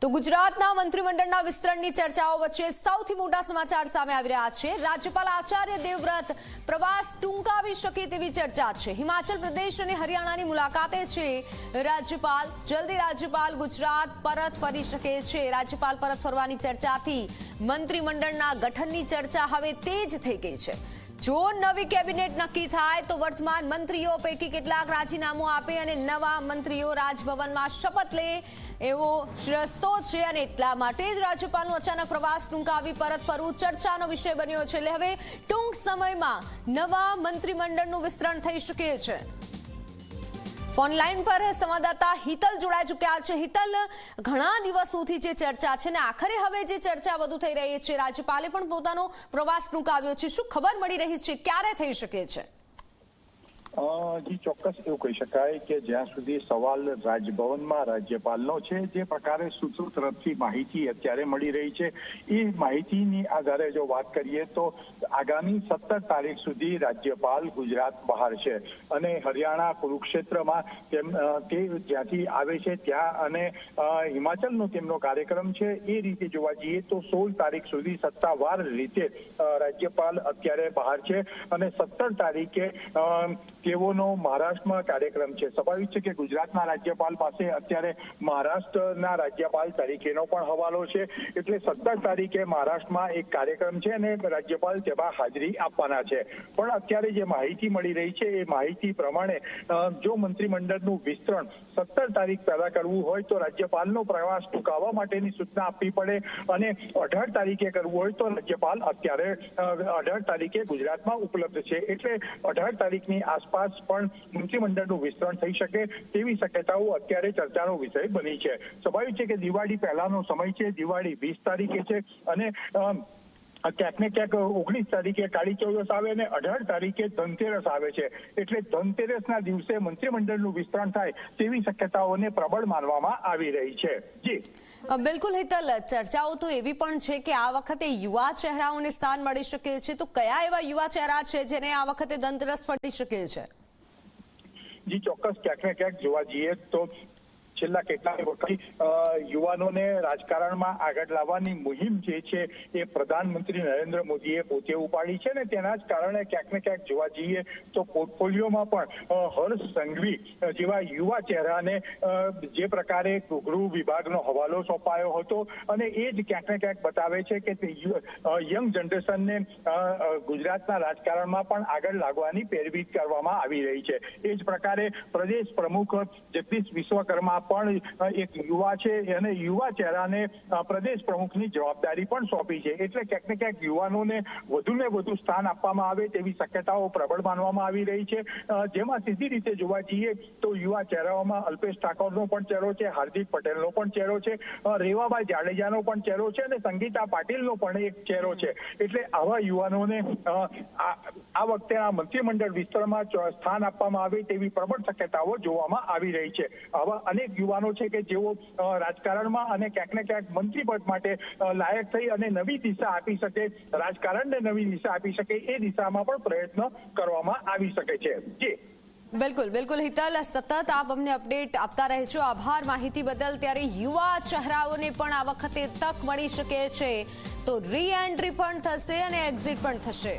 તો ગુજરાતના મંત્રીમંડળના વિસ્તરણની ચર્ચાઓ વચ્ચે સૌથી મોટા સમાચાર સામે આવી રહ્યા છે. રાજ્યપાલ આચાર્ય દેવવ્રત પ્રવાસ ટૂંકાવી શકે તેવી ચર્ચા છે. હિમાચલ પ્રદેશ અને હરિયાણાની મુલાકાતે છે. રાજ્યપાલ, જલ્દી રાજ્યપાલ ગુજરાત પરત ફરી શકે છે. રાજ્યપાલ પરત ફરવાની ચર્ચાથી મંત્રીમંડળના ગઠનની ચર્ચા હવે તેજ થઈ ગઈ છે. જો નવી કેબિનેટ નક્કી થાય તો વર્તમાન મંત્રીઓ પૈકી કેટલાક રાજીનામું આપે અને નવા મંત્રીઓ રાજભવનમાં શપથ લે એવો રસ્તો છે અને એટલા માટે જ રાજ્યપાલનું અચાનક પ્રવાસ ટૂંકાવી પરત ફરવું ચર્ચાનો વિષય બન્યો છે. એટલે હવે ટૂંક સમયમાં નવા મંત્રીમંડળનું વિસ્તરણ થઈ શકે છે. ફોન લાઈન પર સંવાદદાતા હિતલ જોડાઈ ચૂક્યા છે. હિતલ, ઘણા દિવસોથી જે ચર્ચા છે ને આખરે હવે જે ચર્ચા વધુ થઈ રહી છે, રાજ્યપાલે પણ પોતાનો પ્રવાસ ટૂંકાવ્યો છે. શું ખબર મળી રહી છે? ક્યારે થઈ શકે છે? જી, ચોક્કસ એવું કહી શકાય કે જ્યાં સુધી સવાલ રાજભવનમાં રાજ્યપાલનો છે, જે પ્રકારે સૂત્રો તરફથી માહિતી અત્યારે મળી રહી છે, એ માહિતીની આધારે જો વાત કરીએ તો આગામી સત્તર તારીખ સુધી રાજ્યપાલ ગુજરાત બહાર છે અને હરિયાણા કુરુક્ષેત્રમાં તેમ તે જ્યાંથી આવે છે ત્યાં અને હિમાચલનો તેમનો કાર્યક્રમ છે, એ રીતે જોવા જઈએ તો સોળ તારીખ સુધી સત્તાવાર રીતે રાજ્યપાલ અત્યારે બહાર છે અને સત્તર તારીખે તેઓનો મહારાષ્ટ્રમાં કાર્યક્રમ છે. સ્વાભાવિક છે કે ગુજરાતના રાજ્યપાલ પાસે અત્યારે મહારાષ્ટ્રના રાજ્યપાલ તરીકેનો પણ હવાલો છે. એટલે સત્તર તારીખે મહારાષ્ટ્રમાં એક કાર્યક્રમ છે અને રાજ્યપાલ તેમાં હાજરી આપવાના છે. પણ અત્યારે જે માહિતી મળી રહી છે, એ માહિતી પ્રમાણે જો મંત્રીમંડળનું વિસ્તરણ સત્તર તારીખ પહેલા કરવું હોય તો રાજ્યપાલનો પ્રવાસ ટૂંકાવવા માટેની સૂચના આપવી પડે અને અઢાર તારીખે કરવું હોય તો રાજ્યપાલ અત્યારે અઢાર તારીખે ગુજરાતમાં ઉપલબ્ધ છે. એટલે અઢાર તારીખની આસપાસ પણ મંત્રીમંડળનું વિસ્તરણ થઈ શકે તેવી શક્યતાઓ અત્યારે ચર્ચાનો વિષય બની છે. સ્વાભાવિક છે કે દિવાળી પહેલાનો સમય છે. દિવાળી વીસ તારીખે છે અને ક્યાંક ને ક્યાંક ઓગણીસ તારીખે કાળી ચૌદસ આવે અને અઢાર તારીખે ધનતેરસ આવે છે. એટલે ધનતેરસના દિવસે મંત્રીમંડળનું વિસ્તરણ થાય તેવી શક્યતાઓને પ્રબળ માનવામાં આવી રહી છે. જી. બિલકુલ હિતલ ચર્ચાઓ તો એવી પણ છે કે આ વખતે યુવા ચહેરાઓને સ્થાન મળી શકે છે. તો કયા એવા યુવા ચહેરા છે જેને આ વખતે ધનતેરસ ફટી શકે છે? જી ચોક્કસ ક્યાંક ને ક્યાંક જોવા જઈએ તો છેલ્લા કેટલાય વખત યુવાનોને રાજકારણમાં આગળ લાવવાની મુહિમ જે છે એ પ્રધાનમંત્રી નરેન્દ્ર મોદીએ પોતે ઉપાડી છે ને તેના જ કારણે ક્યાંક ને ક્યાંક જોવા જઈએ તો પોર્ટફોલિયોમાં પણ હર્ષ સંઘવી જેવા યુવા ચહેરાને જે પ્રકારે ગૃહ વિભાગનો હવાલો સોંપાયો હતો અને એ જ ક્યાંક ને ક્યાંક બતાવે છે કે યંગ જનરેશનને ગુજરાતના રાજકારણમાં પણ આગળ લાગવાની પેરવી કરવામાં આવી રહી છે. એ જ પ્રકારે પ્રદેશ પ્રમુખ જગદીશ વિશ્વકર્મા પણ એક યુવા છે અને યુવા ચહેરાને પ્રદેશ પ્રમુખની જવાબદારી પણ સોંપી છે. એટલે ક્યાંક ને ક્યાંક યુવાનોને વધુ ને વધુ સ્થાન આપવામાં આવે તેવી શક્યતાઓ પ્રબળ માનવામાં આવી રહી છે. જેમાં સીધી રીતે જોવા જઈએ તો યુવા ચહેરાઓમાં અલ્પેશ ઠાકોરનો પણ ચહેરો છે, હાર્દિક પટેલનો પણ ચહેરો છે રેવાભાઈ જાડેજાનો પણ ચહેરો છે અને સંગીતા પાટીલનો પણ એક ચહેરો છે. એટલે આવા યુવાનોને આ વખતે આ મંત્રીમંડળ વિસ્તારમાં સ્થાન આપવામાં આવે તેવી પ્રબળ શક્યતાઓ જોવામાં આવી રહી છે. આવા અનેક યુવાનો છે કે જેઓ રાજકારણમાં અને ક્યાંક ને ક્યાંક મંત્રી પદ માટે લાયક થઈ અને નવી દિશા આપી શકે, રાજકારણને નવી દિશા આપી શકે એ દિશામાં પણ પ્રયત્ન કરવામાં આવી શકે છે. જી. બિલકુલ બિલકુલ. હિતલ, સતત આપ અમને અપડેટ આપતા રહેજો. આભાર માહિતી બદલ. ત્યારે યુવા ચહેરાઓને પણ આ વખતે તક મળી શકે છે. તો રી એન્ટ્રી પણ થશે અને એક્ઝિટ પણ થશે.